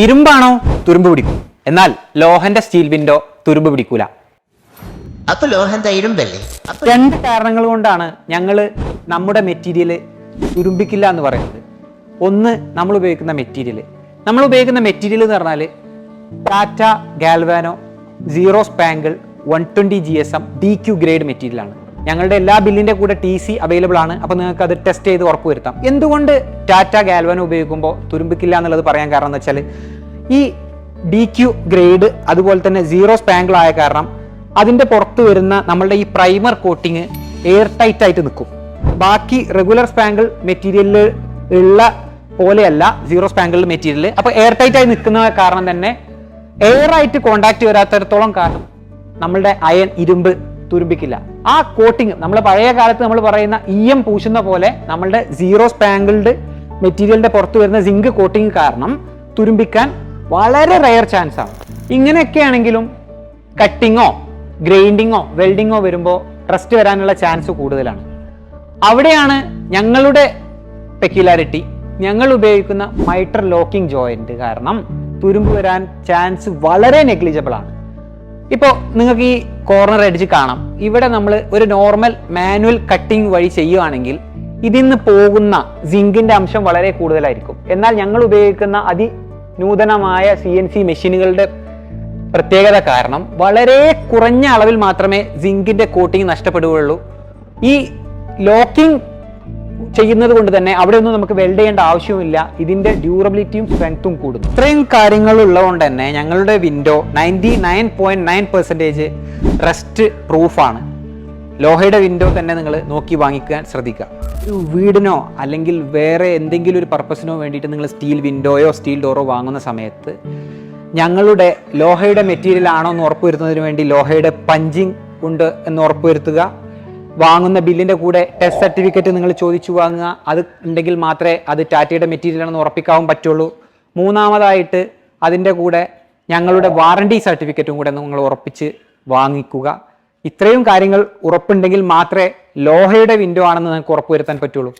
ഇരുമ്പാണോ തുരുമ്പ് പിടിക്കും. എന്നാൽ ലോഹന്റെ സ്റ്റീൽ വിൻഡോ തുരുമ്പ് പിടിക്കൂല. അപ്പൊ ലോഹന്റെ ഇരുമ്പല്ലേ? രണ്ട് കാരണങ്ങൾ കൊണ്ടാണ് ഞങ്ങൾ നമ്മുടെ മെറ്റീരിയൽ തുരുമ്പിക്കില്ല എന്ന് പറയുന്നത്. ഒന്ന് നമ്മൾ ഉപയോഗിക്കുന്ന മെറ്റീരിയൽ. നമ്മൾ ഉപയോഗിക്കുന്ന മെറ്റീരിയൽ എന്ന് പറഞ്ഞാൽ Tata galvano zero spangle one twenty G S M D Q grade മെറ്റീരിയലാണ്. ഞങ്ങളുടെ എല്ലാ ബില്ലിന്റെ കൂടെ ടി സി അവൈലബിൾ ആണ്. അപ്പോൾ നിങ്ങൾക്ക് അത് ടെസ്റ്റ് ചെയ്ത് ഉറപ്പുവരുത്താം എന്തുകൊണ്ട് ടാറ്റ ഗാൽവാനോ ഉപയോഗിക്കുമ്പോൾ തുരുമ്പിക്കില്ല എന്നുള്ളത് പറയാൻ കാരണം എന്ന് വെച്ചാൽ ഈ ഡി ക്യു ഗ്രേഡ് അതുപോലെ തന്നെ സീറോ സ്പാങ്കിൾ ആയ കാരണം അതിന്റെ പുറത്ത് വരുന്ന നമ്മളുടെ ഈ പ്രൈമർ കോട്ടിങ് എയർ ടൈറ്റ് ആയിട്ട് നിൽക്കും. ബാക്കി റെഗുലർ സ്പാങ്കിൾ മെറ്റീരിയലിൽ ഉള്ള പോലെയല്ല സീറോ സ്പാങ്കിൾ മെറ്റീരിയൽ അപ്പൊ എയർ ടൈറ്റ് ആയി നിൽക്കുന്ന കാരണം തന്നെ എയർ ആയിട്ട് കോണ്ടാക്ട് വരാത്തടത്തോളം കാരണം നമ്മളുടെ അയൺ ഇരുമ്പ് തുരുമ്പിക്കില്ല. ആ കോട്ടിങ് നമ്മൾ പഴയ കാലത്ത് നമ്മൾ പറയുന്ന ഇ എം പൂശുന്ന പോലെ നമ്മളുടെ സീറോ സ്പാങ്കിൾഡ് മെറ്റീരിയലിന്റെ പുറത്ത് വരുന്ന സിങ്ക് കോട്ടിങ് കാരണം തുരുമ്പിക്കാൻ വളരെ റയർ ചാൻസ് ആണ്. ഇങ്ങനെയൊക്കെ ആണെങ്കിലും കട്ടിങ്ങോ ഗ്രൈൻഡിങ്ങോ വെൽഡിങ്ങോ വരുമ്പോൾ ട്രസ്റ്റ് വരാനുള്ള ചാൻസ് കൂടുതലാണ്. അവിടെയാണ് ഞങ്ങളുടെ പെക്യുലാരിറ്റി ഞങ്ങൾ ഉപയോഗിക്കുന്ന മൈട്ടർ ലോക്കിംഗ് ജോയിന്റ് കാരണം തുരുമ്പ് വരാൻ ചാൻസ് വളരെ നെഗ്ലിജബിൾ ആണ്. ഇപ്പോൾ നിങ്ങൾക്ക് ഈ കോർണർ അടിച്ച് കാണാം. ഇവിടെ നമ്മൾ ഒരു നോർമൽ മാനുവൽ കട്ടിംഗ് വഴി ചെയ്യുകയാണെങ്കിൽ നിന്ന് പോകുന്ന സിങ്കിന്റെ അംശം വളരെ കൂടുതലായിരിക്കും. എന്നാൽ ഞങ്ങൾ ഉപയോഗിക്കുന്ന അതിനൂതനമായ സി എൻ സി മെഷീനുകളുടെ പ്രത്യേകത കാരണം വളരെ കുറഞ്ഞ അളവിൽ മാത്രമേ സിങ്കിന്റെ കോട്ടിങ് നഷ്ടപ്പെടുകയുള്ളൂ. ഈ ലോക്കിംഗ് ചെയ്യുന്നത് കൊണ്ട് തന്നെ അവിടെ ഒന്നും നമുക്ക് വെൽഡ് ചെയ്യേണ്ട ആവശ്യമില്ല ഇതിന്റെ ഡ്യൂറബിലിറ്റിയും സ്ട്രെങ്ത്തും കൂടുന്നു. ഇത്രയും കാര്യങ്ങൾ ഉള്ളതുകൊണ്ട് തന്നെ ഞങ്ങളുടെ window ninety nine point nine percentage rest പ്രൂഫാണ് ലോഹയുടെ വിൻഡോ തന്നെ നിങ്ങൾ നോക്കി വാങ്ങിക്കാൻ ശ്രദ്ധിക്കുക. ഒരു വീടിനോ അല്ലെങ്കിൽ വേറെ എന്തെങ്കിലും ഒരു പർപ്പസിനോ വേണ്ടിയിട്ട് നിങ്ങൾ സ്റ്റീൽ വിൻഡോയോ സ്റ്റീൽ ഡോറോ വാങ്ങുന്ന സമയത്ത് ഞങ്ങളുടെ ലോഹയുടെ മെറ്റീരിയൽ ആണോ എന്ന് ഉറപ്പുവരുത്തുന്നതിന് വേണ്ടി ലോഹയുടെ പഞ്ചിങ് ഉണ്ട് എന്ന് ഉറപ്പുവരുത്തുക. വാങ്ങുന്ന ബില്ലിന്റെ കൂടെ ടെസ്റ്റ് സർട്ടിഫിക്കറ്റ് നിങ്ങൾ ചോദിച്ചു വാങ്ങുക. അത് ഉണ്ടെങ്കിൽ മാത്രമേ അത് ടാറ്റയുടെ മെറ്റീരിയൽ ആണെന്ന് ഉറപ്പിക്കാവും പറ്റുള്ളൂ. മൂന്നാമതായിട്ട് അതിന്റെ കൂടെ ഞങ്ങളുടെ വാറണ്ടി സർട്ടിഫിക്കറ്റും കൂടെ നിങ്ങൾ ഉറപ്പിച്ച് വാങ്ങിക്കുക. ഇത്രയും കാര്യങ്ങൾ ഉറപ്പുണ്ടെങ്കിൽ മാത്രമേ ലോഹയുടെ വിൻഡോ ആണെന്ന് നിങ്ങൾക്ക് ഉറപ്പുവരുത്താൻ പറ്റുള്ളൂ.